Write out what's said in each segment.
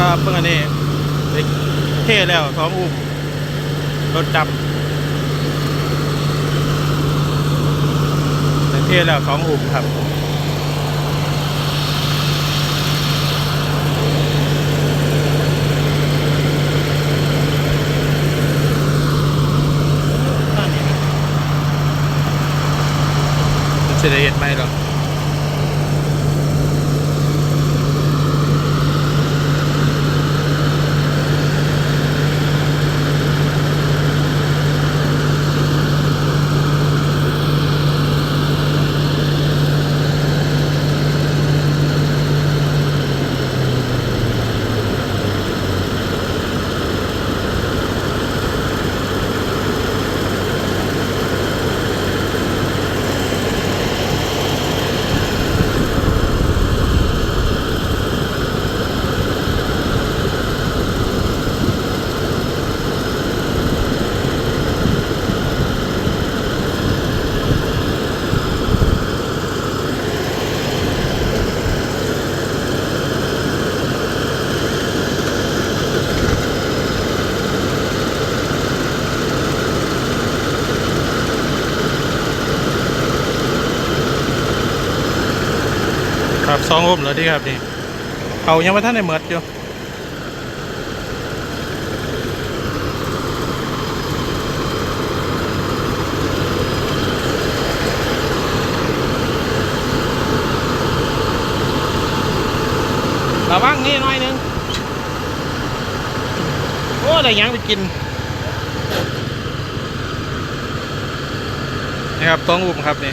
ครับเพิ่งอันนี้เท่แล้วสองอุ้มรถดำไปเท่แล้วสองอุ้มครับจะได้เห็นไหมหรอ สองอุ้มแล้วที่ครับนี่เขายังไม่ท่านได้เมิดอยู่ระวังนี่หน่อยหนึงโอ้ได้ยังไปกินนี่ครับต้องอุ้มครับนี่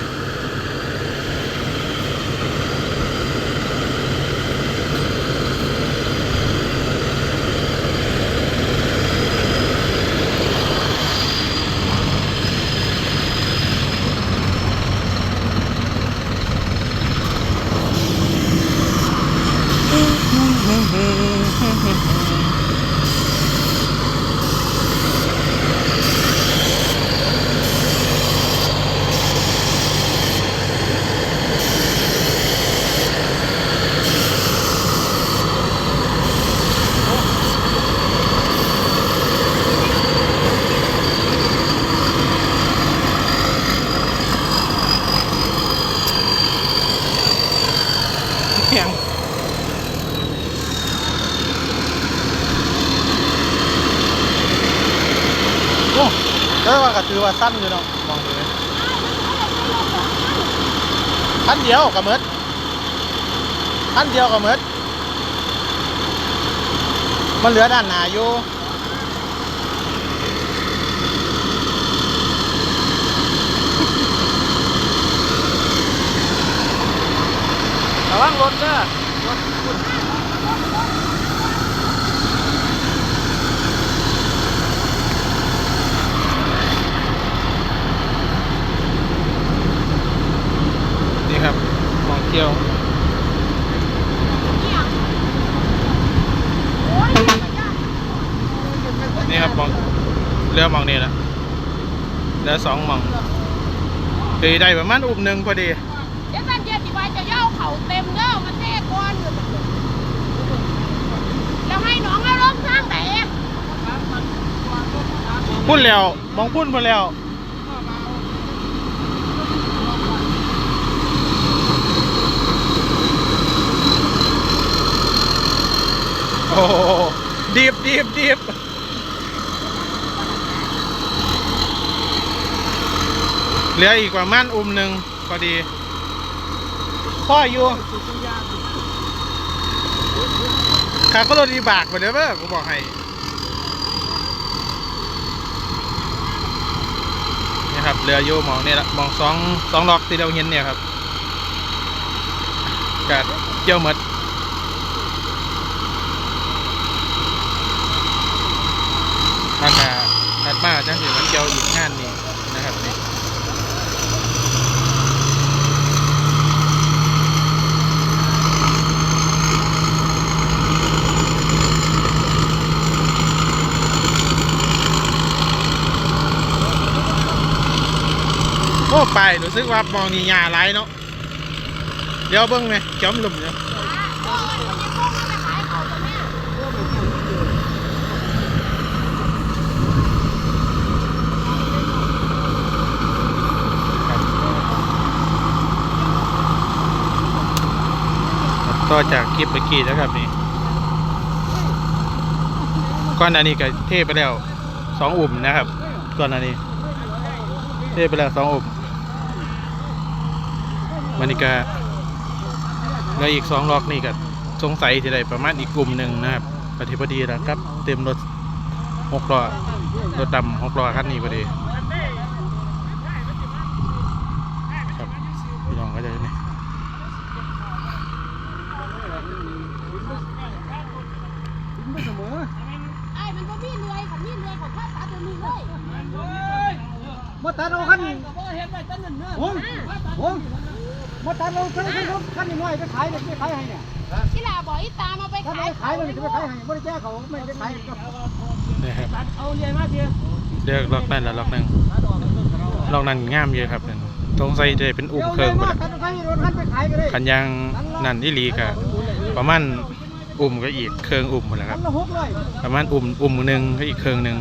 แต่ว่าก็ถือว่าสั้นอยู่เนาะมองดูเลยพันเดียวกับเมิดพันเดียวกับเมิดมันเหลือด้านหนาอยู่ระวังรถเด้อรถคุณ นี่ครับมองเที่ยวนี่ครับมองเรือมองนี่แหละเรือสองมองตีได้ประมาณอุ้มหนึ่งพอดีเดี๋ยวสันเย็นสิว่าจะย่อเขาเต็มเด้อมันเทก้อนแล้วให้น้องเอารถข้างไหนพุ่นแล้วมองพุ่นพุ่นแล้วโอ้โหดีบดีบดีบเหลืออีกประมาณอุ้มหนึ่งพอดี พ่ออยู่ขาก็รถดีบากไปเลยเว้อกูบอกให้นี่ครับเรืออยู่มองนี่ละมองสองสองล็อกที่เราเห็นเนี่ยครับกาดเกี่ยวหมดอากาศ ถัดมาจังสิมันเกี่ยวอีกงานนี้นะครับนี่โอ้ไปรู้สึกว่ามองนี่หยาไรเนาะเดี๋ยวเบิ้งไหมจอมลุมเนาะ โอ้ยมันจะพุ่งมันจะขายเขาตัวเนี้ย ต่อจากคลิปเมื่อกี้นะครับนี่ก้อนอันนี้ก็เทไปแล้วสองอุ่มนะครับก้อนอันนี้ เทไปแล้วสองอุ่มมันนี่ก็เหลืออีกสองล็อกนี่ก็สงสัยที่ใดประมาณอีกกลุ่มหนึ่งนะครับปฏิพอดีแล้วครับ เต็มรถหกล้อรถดำหกล้อคันนี้พอดีครับพี่น้องก็จะนี่ ไม่เสมอ ไอ้มันก็มีเลื่อยของมีเลื่อยของข้าตาตัวนี้เลยมาตัดเอาขั้นโอ้ยโอ้ยมาตัดเอาขั้นขั้นขั้นน้อยไปขายเนี่ยไปขายให้เนี่ยที่ลาบอกอีตามาไปถ้าขายไม่ขายมันจะไปขายให้ไม่ได้แก้เขาไม่ได้ขายก็นะครับเอาเรียนมาเพียเลือกล็อกนั่นแล้วล็อกหนึ่งล็อกนั้นงามเยอะครับนั่นสงสัยจะเป็นอุ่มเครื่องมาไปตัดเอาขั้นรถขั้นไปขายก็ได้คันยางนั่นอีหลีกะประมาณ อุ่มก็อีกเครื่องอุ่มหมดแล้วคขั้รับนละหกร้อยประมาณอุ่มอุ่มหนึ่งก็อีกเครื่องหนึ่ง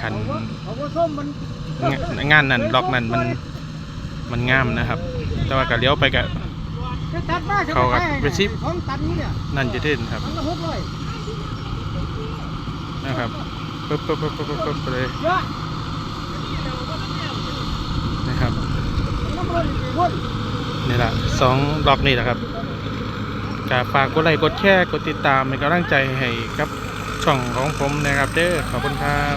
คันเขาก็ส้มมันงงานนั่นล็อกนั่นมันมันงามนะครับ แต่ว่าก็เลี้ยวไปกับไปตัดมาจะเขาก็ขายให้ไปชิปของตัดนี้เนี่ยนั่นจะเด่นครับขั้นละหกร้อยนะครับปึ๊บปึ๊บปึ๊บปึ๊บปึ๊บไปเลยเยอะนะครับน้ำมันหมดนี่แหละสองล็อกนี่แหละครับ ก็ฝากกดไลค์กดแชร์กดติดตามเป็นกำลังใจให้กับช่องของผมนะครับเด้อขอบคุณครับ